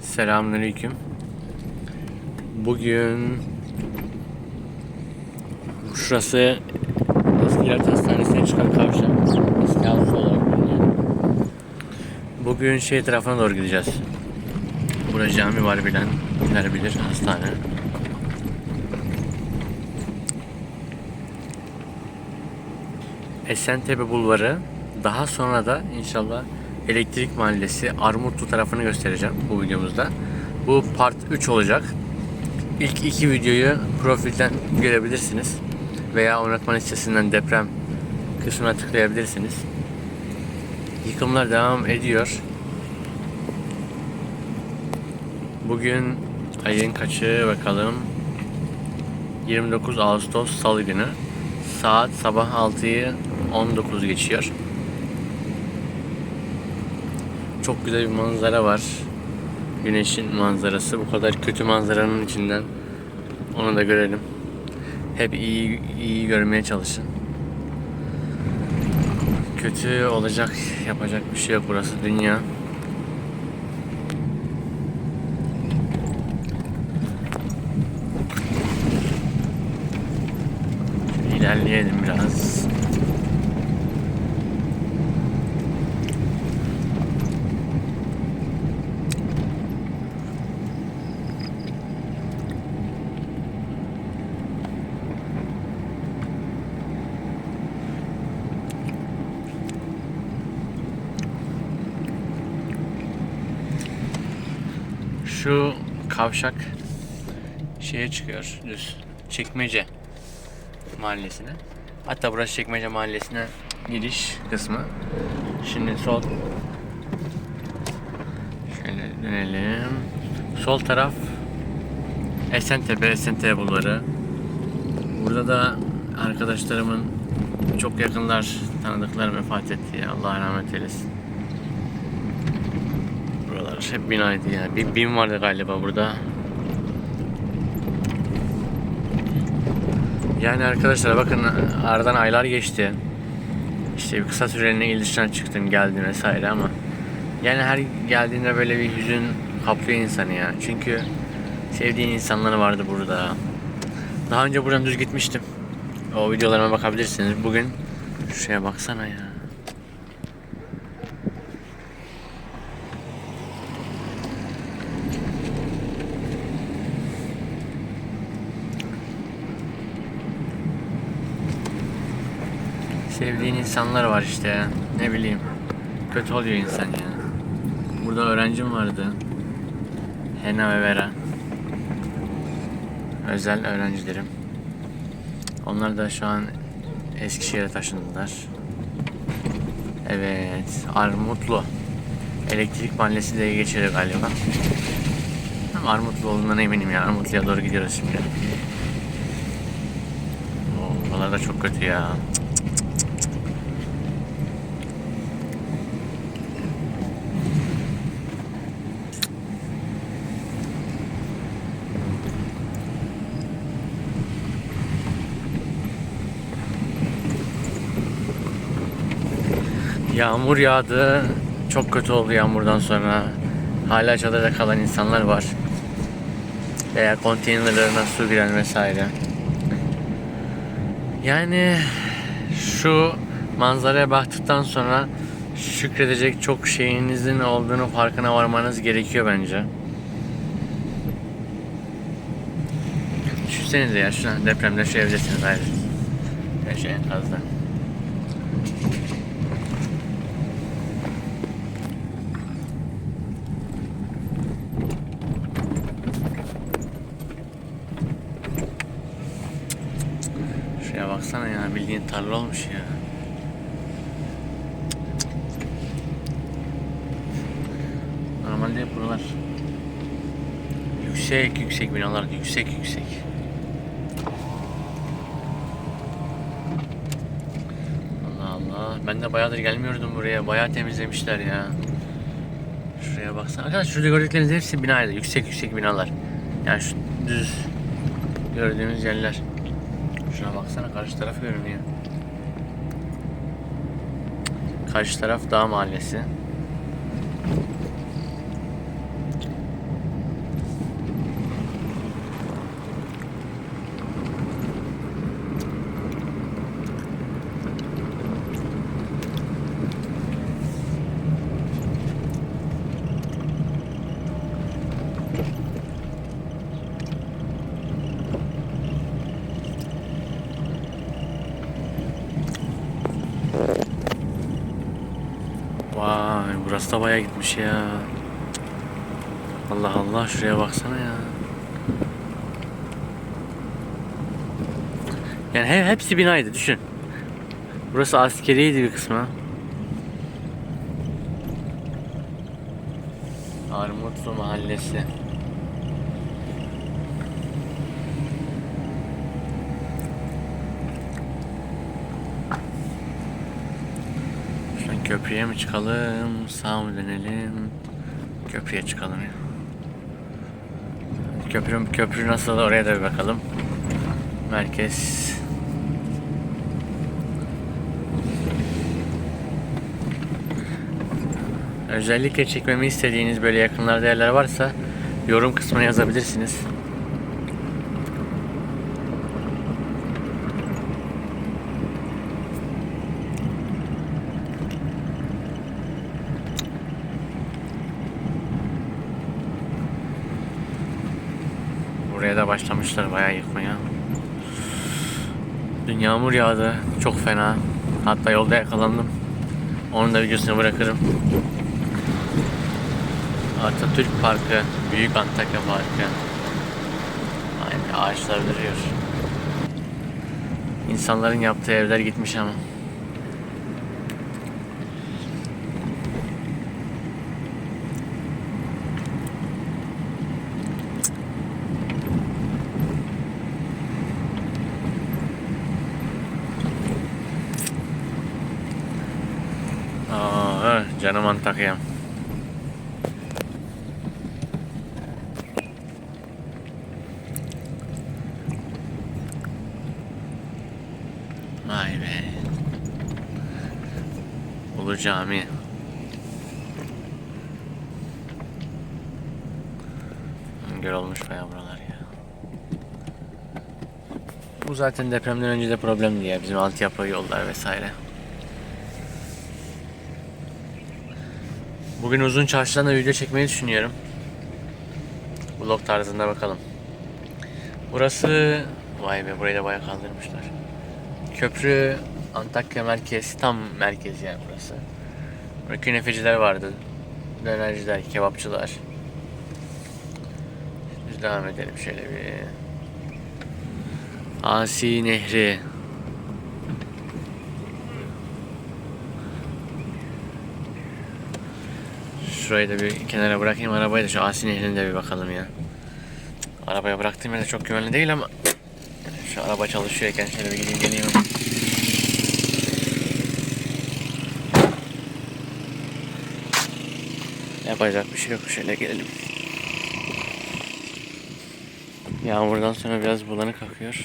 Selamünaleyküm. Bugün şurası Eskiler Hastanesi'ne çıkan kavşak. Eski olarak biliniyor. Bugün şey tarafına doğru gideceğiz. Burada cami var bilenler bilir hastane. Esentepe Bulvarı daha sonra da inşallah Elektrik Mahallesi Armutlu tarafını göstereceğim bu videomuzda. Bu part 3 olacak. İlk iki videoyu profilden görebilirsiniz. Veya oynatma listesinden deprem kısmına tıklayabilirsiniz. Yıkımlar devam ediyor. Bugün ayın kaçı bakalım. 29 Ağustos Salı günü. Saat sabah 6'yı 19 geçiyor. Çok güzel bir manzara var. Güneşin manzarası. Bu kadar kötü manzaranın içinden onu da görelim. Hep iyi iyi görmeye çalışın. Kötü olacak, yapacak bir şey yok burası dünya. İlerleyelim biraz. Şu kavşak şeye çıkıyor düz. Çekmece mahallesine. Hatta burası Çekmece mahallesine giriş kısmı. Şimdi sol şöyle dönelim. Sol taraf Esentepe, Esentepe bulvarı. Burada da arkadaşlarımın çok yakınlar, tanıdıklar vefat etti. Allah rahmet eylesin. Buralar hep binaydı ya. Bir bin vardı galiba burada. Yani arkadaşlar bakın aradan aylar geçti. İşte bir kısa süreliğine il dışına çıktım geldim vesaire ama yani her geldiğinde böyle bir hüzün kaplıyor insanı ya. Çünkü sevdiğin insanları vardı burada. Daha önce buradan düz gitmiştim. O videolarıma bakabilirsiniz. Bugün şuraya baksana ya. Sevdiğin insanlar var işte. Ne bileyim. Kötü oluyor insan ya. Burada öğrencim vardı. Hena ve Vera. Özel öğrencilerim. Onlar da şu an Eskişehir'e taşındılar. Evet. Armutlu. Elektrik mahallesi diye geçiyor galiba. Ama Armutlu olduğundan eminim ya. Armutlu'ya doğru gidiyoruz şimdi. Oo, buralar da çok kötü ya. Yağmur yağdı. Çok kötü oldu yağmurdan sonra. Hala çadırda kalan insanlar var. Veya konteynerlarına su giren vesaire. Yani şu manzaraya baktıktan sonra şükredecek çok şeyinizin olduğunu farkına varmanız gerekiyor bence. Düşünsenize ya şu an depremde şu evdesiniz ayrı. Her şey enkazda. Şuraya baksana tarla olmuş ya. Normalde buralar yüksek yüksek binalar yüksek yüksek. Allah Allah ben de bayağıdır gelmiyordum buraya bayağı temizlemişler ya. Şuraya baksana arkadaşlar şurada gördükleriniz hepsi binaydı yüksek yüksek binalar. Yani şu düz gördüğünüz yerler. Şuna baksana karşı taraf görünüyor. Karşı taraf dağ mahallesi. Bayağı gitmiş ya. Allah Allah şuraya baksana ya. Yani he, hepsi binaydı düşün. Burası askeriydi bir kısmı. Armutlu Mahallesi. Köprüye mi çıkalım, sağ mı dönelim? Köprüye çıkalım ya. Köprü, köprü nasıl oraya da bir bakalım. Merkez. Özellikle çekmemi istediğiniz böyle yakınlarda yerler varsa yorum kısmına yazabilirsiniz. Buraya da başlamışlar bayağı yıkmaya. Dün yağmur yağdı. Çok fena. Hatta yolda yakalandım. Onun da videosunu bırakırım. Atatürk Parkı, Büyük Antakya Parkı. Aynen ağaçlar duruyor. İnsanların yaptığı evler gitmiş ama. Canım Antakya. Vay be. Ulu Cami. Göl olmuş bayağı buralar ya. Bu zaten depremden önce de problemdi ya bizim altyapı yollar vesaire. Bugün uzun çarşıdan da video çekmeyi düşünüyorum. Vlog tarzında bakalım. Burası vay be burayı da bayağı kaldırmışlar. Köprü Antakya merkez tam merkez yani burası. Burada künefeciler vardı. Dönerciler, kebapçılar. Biz devam edelim şöyle bir. Asi Nehri. Şurayı da bir kenara bırakayım arabayı da şu Asi Nehri'ne de bir bakalım ya. Arabaya bıraktığım yerde çok güvenli değil ama şu araba çalışıyorken şöyle bir gideyim geleyim. Yapacak bir şey yok. Şöyle gelelim. Yağmurdan sonra biraz bulanık akıyor.